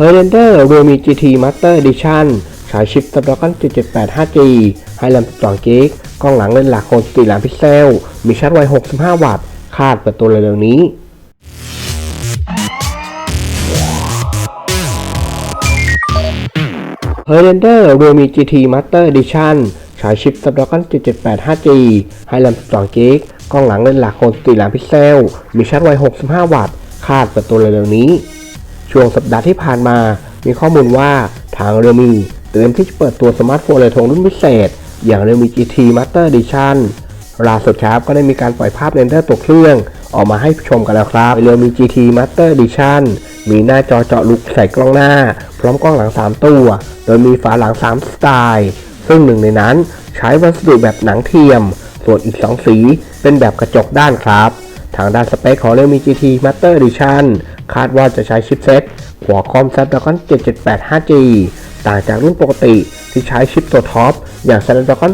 h i g h l a n d e r Realme GT Master Edition ใช้ชิป Snapdragon 778 5G ให้แรม12 g b กล้องหลังเลนส์หลัก64ล้านพิกเซล มีชาร์จไว 65 วัตต์ คาดเปิดตัวเร็วๆนี้ h i g h l a n d e r Realme GT Master Edition ใช้ชิป Snapdragon 778 5G ให้แรม12 g b กล้องหลังเลนส์หลัก64ล้านพิกเซล มีชาร์จไว 65 วัตต์ คาดเปิดตัวเร็วๆนี้ ช่วงสัปดาห์ที่ผ่านมา มีข้อมูลว่าทางเร l มีเตรียมที่จะเปิดตัวสมาร์ทโฟนเลยทงรุ่นพิเศษ อย่าง Realme GT Master Edition ล่าสุดครับก็ได้มีการปล่อยภาพเรนเดอร์ตัวเครื่อง ออกมาให้ชมกันแล้วครับ Realme GT Master Edition มีหน้าจอเจาะลูกใส่กล้องหน้า พร้อมกล้องหลัง 3 ตัว โดยมีฝาหลัง 3 สไตล์ ซึ่งหนึ่งในนั้นใช้วัสดุแบบหนังเทียม ส่วนอีก 2 สีเป็นแบบกระจกด้านครับ ทางด้านสเปคของ Realme GT Master Edition คาดว่าจะใช้ชิปเซ็ต Qualcomm Snapdragon 778 5G ต่างจากรุ่นปกติที่ใช้ชิปตัวท็อป อย่าง Snapdragon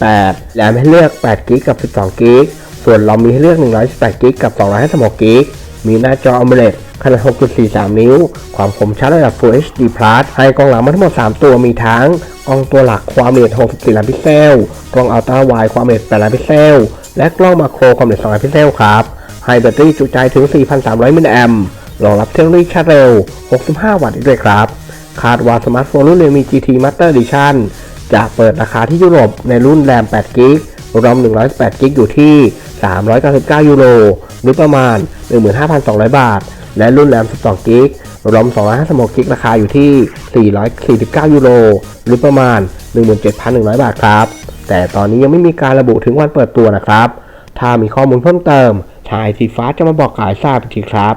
888แรมให้เลือก8 g b กับ 12 g b ส่วนเรามีให้เลือก128 g b กับ256 g b มีหน้าจอ AMOLED ขนาด 6.43 นิ้ว ความคมชัดระดับ Full HD Plus ให้กล้องหลังมาทั้งหมด 3 ตัวมีทั้ง กล้องตัวหลักความละเอียด 64 ล้านพิกเซล กล้องอัลตร้าไวด์ความละเอียด 8 ล้านพิกเซล และกล้องมาโครความละเอียด 2 ล้านพิกเซลครับ ให้แบตเตอรี่จุใจถึง 4,300 มิลลิแอมป์ รองรับเทคโนโลยีชาร์จเร็ว 65 วัตต์อีกด้วยครับ คาดว่าสมาร์ทโฟนรุ่น Realme GT Master Edition จะเปิดราคาที่ยุโรปในรุ่นแรม8 g b รอม108 g b อยู่ที่ 399 ยูโรหรือประมาณ 15,200 บาท และรุ่นแรม12 g b รอม256 g b ราคาอยู่ที่ 449 ยูโรหรือประมาณ 17,100 บาทครับ แต่ตอนนี้ยังไม่มีการระบุถึงวันเปิดตัวนะครับ ถ้ามีข้อมูลเพิ่มเติมทางไอทีฟ้าจะมาบอกกายทราบอีกทีครับ